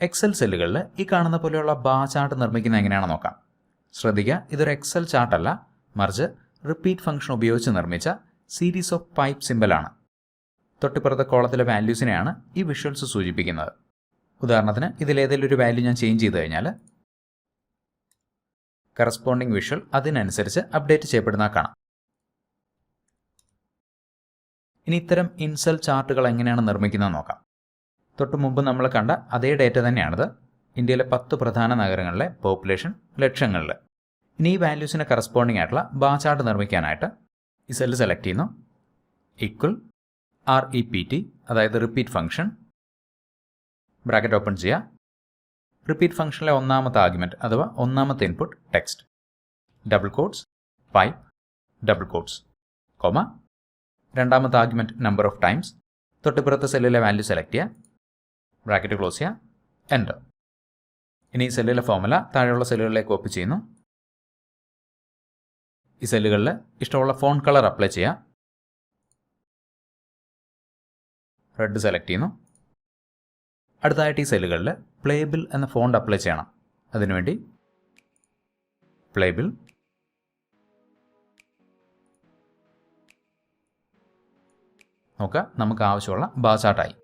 Excel സെല്ലുകളിൽ ഈ കാണുന്ന പോലെയുള്ള ബാ ചാർട്ട് നിർമ്മിക്കുന്നത് എങ്ങനെയാണെന്ന് നോക്കാം. ശ്രദ്ധിക്കുക ഇതൊരു എക്സൽ ചാർട്ടല്ല മറിച്ച് റിപ്പീറ്റ് ഫംഗ്ഷൻ ഉപയോഗിച്ച് നിർമ്മിച്ച സീരീസ് ഓഫ് പൈപ്പ് സിമ്പലാണ് തൊട്ടിപ്പുറത്തെ കോളത്തിലെ വാല്യൂസിനെയാണ് ഈ വിഷ്വൽസ് സൂചിപ്പിക്കുന്നത്. ഉദാഹരണത്തിന് ഇതിലേതെങ്കിലും ഒരു വാല്യൂ ഞാൻ ചേഞ്ച് ചെയ്ത് കഴിഞ്ഞാൽ കറസ്പോണ്ടിങ് വിഷ്വൽ അതിനനുസരിച്ച് അപ്ഡേറ്റ് ചെയ്യപ്പെടുന്ന കാണാം. ഇനി ഇത്തരം ഇൻസൽ ചാർട്ടുകൾ എങ്ങനെയാണ് നിർമ്മിക്കുന്നത് നോക്കാം. തൊട്ട് മുമ്പ് നമ്മൾ കണ്ട അതേ ഡേറ്റ തന്നെയാണിത് ഇന്ത്യയിലെ പത്ത് പ്രധാന നഗരങ്ങളിലെ പോപ്പുലേഷൻ ലക്ഷങ്ങളിൽ ഇനി ഈ വാല്യൂസിന് കറസ്പോണ്ടിങ് ആയിട്ടുള്ള ബാ ചാർട്ട് നിർമ്മിക്കാനായിട്ട് ഈ സെല്ല് സെലക്ട് ചെയ്യുന്നു. Equal R E P T അതായത് റിപ്പീറ്റ് ഫംഗ്ഷൻ ബ്രാക്കറ്റ് ഓപ്പൺ ചെയ്യുക റിപ്പീറ്റ് ഫംഗ്ഷനിലെ ഒന്നാമത്തെ ആർഗ്യുമെന്റ് അഥവാ ഒന്നാമത്തെ input text double quotes pipe double quotes comma രണ്ടാമത്തെ ആർഗ്യുമെന്റ് നമ്പർ ഓഫ് ടൈംസ് തൊട്ടിപ്പുറത്തെ സെല്ലിലെ വാല്യൂ സെലക്ട് ചെയ്യുക ബ്രാക്കറ്റ് ക്ലോസ് ചെയ്യുക എന്റർ ഇനി ഈ സെല്ലിലെ ഫോമുല താഴെയുള്ള സെല്ലുകളിലേക്ക് കോപ്പി ചെയ്യുന്നു. ഈ സെല്ലുകളിൽ ഇഷ്ടമുള്ള ഫോൺ കളർ അപ്ലൈ ചെയ്യുക റെഡ് സെലക്ട് ചെയ്യുന്നു. അടുത്തതായിട്ട് ഈ സെല്ലുകളിൽ പ്ലേബിൾ എന്ന ഫോണ്ട് അപ്ലൈ ചെയ്യണം. അതിനുവേണ്ടി പ്ലേബിൾ നോക്കുക. നമുക്ക് ആവശ്യമുള്ള ബാ ചാർട്ടായി